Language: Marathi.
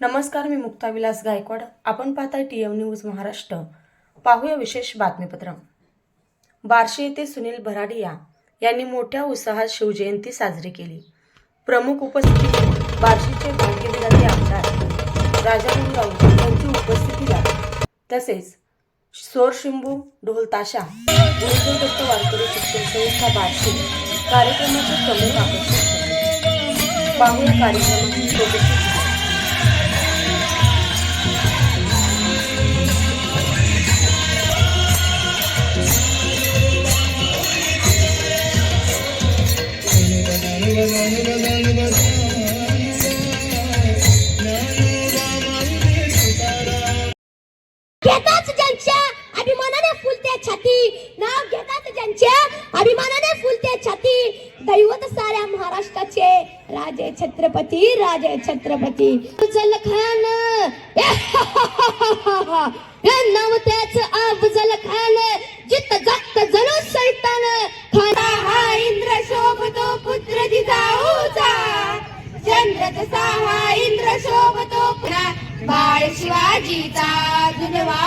नमस्कार मी मुक्ता विलास गायकवाड. आपण पाहताय टी एम न्यूज महाराष्ट्र. पाहूया विशेष बातमीपत्र. बार्शी येथे सुनील भराडिया यांनी मोठ्या उत्साहात शिवजयंती साजरी केली. प्रमुख उपस्थिती बार्शीचे भाग्यविधाते आमदार राजाराम राऊत यांची उपस्थितीला तसेच सोरशिंबू ढोलताशा दत्त वारकरी शिक्षण संस्था बार्शी कार्यक्रमाचे प्रमुख आकर्षण पाहूया कार्यक्रमाची राजे छत्रपती राजे छत्रपती. अफजल खान. हे नाव त्याच अफजल खान. जित जात जणू सैतान. खाना. बाळ शिवाजीचा जुनवा